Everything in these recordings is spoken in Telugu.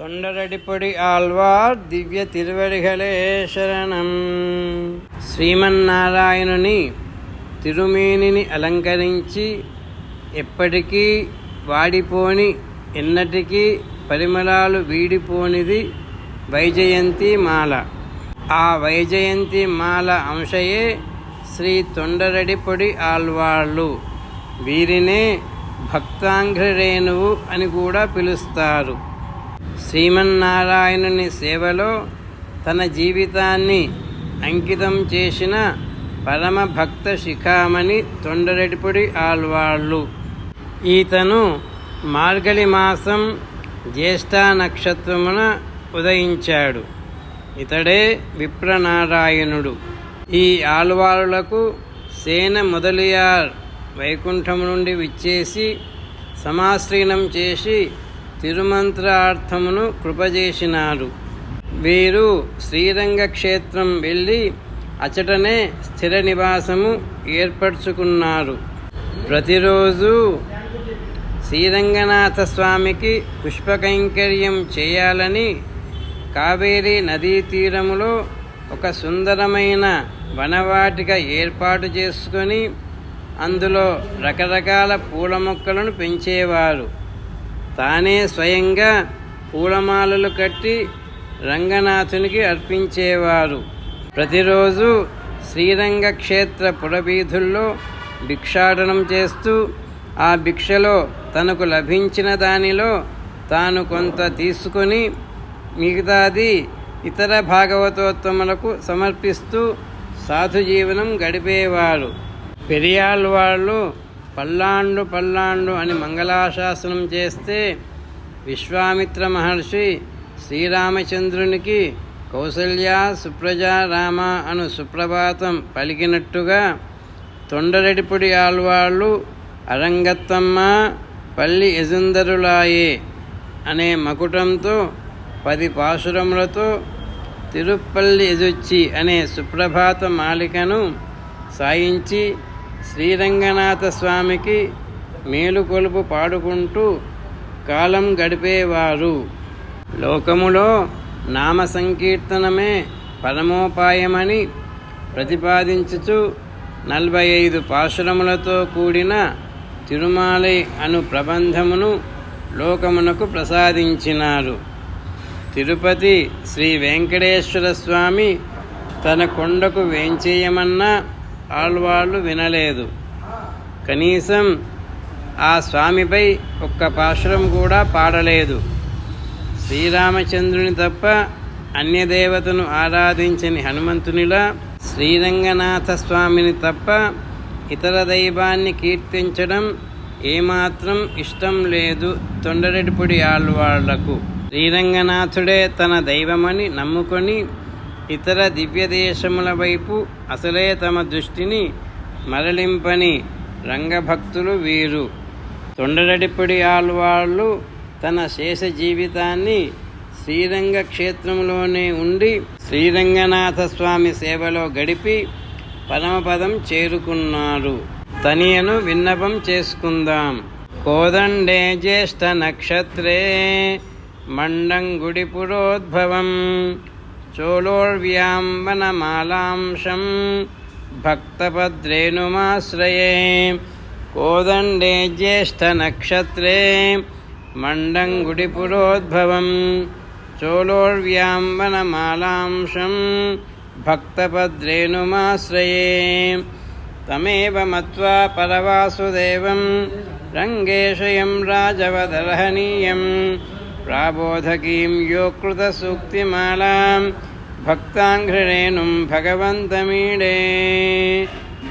తొండరడిపొడి ఆల్వార్ దివ్య తిరువడిగలే శరణం శ్రీమన్నారాయణుని తిరుమేనిని అలంకరించి ఎప్పటికీ వాడిపోని ఎన్నటికీ పరిమళాలు వీడిపోనిది వైజయంతి మాల. ఆ వైజయంతి మాల అంశయే శ్రీ తొండరడిపొడి ఆల్వాళ్ళు. వీరినే భక్తాంఘ్రరేణువు అని కూడా పిలుస్తారు. శ్రీమన్నారాయణుని సేవలో తన జీవితాన్ని అంకితం చేసిన పరమ భక్త శిఖామణి తొండరెడిపొడి ఆల్వాళ్ళు ఈతను మార్గళి మాసం జ్యేష్ఠ నక్షత్రమున ఉదయించాడు. ఇతడే విప్రనారాయణుడు. ఈ ఆల్వారులకు సేన మొదలియార్ వైకుంఠం నుండి విచ్చేసి సమాశ్రీనం చేసి తిరుమంత్రార్థమును కృపజేసినారు. వీరు శ్రీరంగ క్షేత్రం వెళ్ళి అచటనే స్థిర నివాసము ఏర్పరచుకున్నారు. ప్రతిరోజు శ్రీరంగనాథ స్వామికి పుష్పకైంకర్యం చేయాలని కావేరీ నదీ తీరములో ఒక సుందరమైన వనవాటిక ఏర్పాటు చేసుకొని అందులో రకరకాల పూల మొక్కలను పెంచేవారు. తానే స్వయంగా పూలమాలలు కట్టి రంగనాథునికి అర్పించేవారు. ప్రతిరోజు శ్రీరంగ క్షేత్ర పురవీధుల్లో భిక్షాటనం చేస్తూ ఆ భిక్షలో తనకు లభించిన దానిలో తాను కొంత తీసుకొని మిగతాది ఇతర భాగవతోత్తములకు సమర్పిస్తూ సాధు జీవనం గడిపేవారు. పెరియాళ్ళు వాళ్ళు పల్లాండు పల్లాండు అని మంగళాశాసనం చేస్తే విశ్వామిత్ర మహర్షి శ్రీరామచంద్రునికి కౌసల్య సుప్రజా రామ అను సుప్రభాతం పలికినట్టుగా తొండరెడిపుడి ఆల్వాళ్ళు అరంగత్తమ్మ పల్లి యజుందరులాయే అనే మకుటంతో పది పాశురములతో తిరుపల్లి ఎజొచ్చి అనే సుప్రభాత మాలికను సాయించి శ్రీరంగనాథ స్వామికి మేలుకొలుపు పాడుకుంటూ కాలం గడిపేవారు. లోకములో నామ సంకీర్తనమే పరమోపాయమని ప్రతిపాదించుచు నలభై ఐదు పాశురములతో కూడిన తిరుమాలై అను ప్రబంధమును లోకమునకు ప్రసాదించినారు. తిరుపతి శ్రీ వెంకటేశ్వర స్వామి తన కొండకు వేంచేయమన్నా ఆళ్వాళ్ళు వినలేదు. కనీసం ఆ స్వామిపై ఒక్క పాశురం కూడా పాడలేదు. శ్రీరామచంద్రుని తప్ప అన్యదేవతను ఆరాధించని హనుమంతునిలా శ్రీరంగనాథ స్వామిని తప్ప ఇతర దైవాన్ని కీర్తించడం ఏమాత్రం ఇష్టం లేదు తొండరెడ్డిపొడి ఆళ్వాళ్ళకు. శ్రీరంగనాథుడే తన దైవమని నమ్ముకొని ఇతర దివ్యదేశముల వైపు అసలే తమ దృష్టిని మరలింపని రంగభక్తులు వీరు. తొండరడిపడి ఆళ్వాళ్ళు తన శేష జీవితాన్ని శ్రీరంగ క్షేత్రంలోనే ఉండి శ్రీరంగనాథ స్వామి సేవలో గడిపి పరమపదం చేరుకున్నారు. తనియను విన్నపం చేసుకుందాం. కోదండే జ్యేష్ఠ నక్షత్రే మండంగుడి పురోద్భవం. చోళోర్వ్యాంబనమాలాంశం భక్తపద్రేణుమాశ్రయే కోదండే జ్యేష్ఠనక్షత్రే మండంగుడి పురోద్భవం చోళోర్వ్యాంబనమాలాంశం భక్తపద్రేణుమాశ్రయే తమేవ మత్వా పరవాసుదేవం రంగేశయం प्राबोधकीं योक्कृतसूक्तिमालां भक्ताङ्घ्रिरेणुं भगवन्तमीडे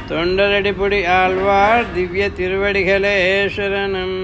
தொண்டரடிபுடி ஆழ்வார் திவ்ய திருவடிகளே சரணம்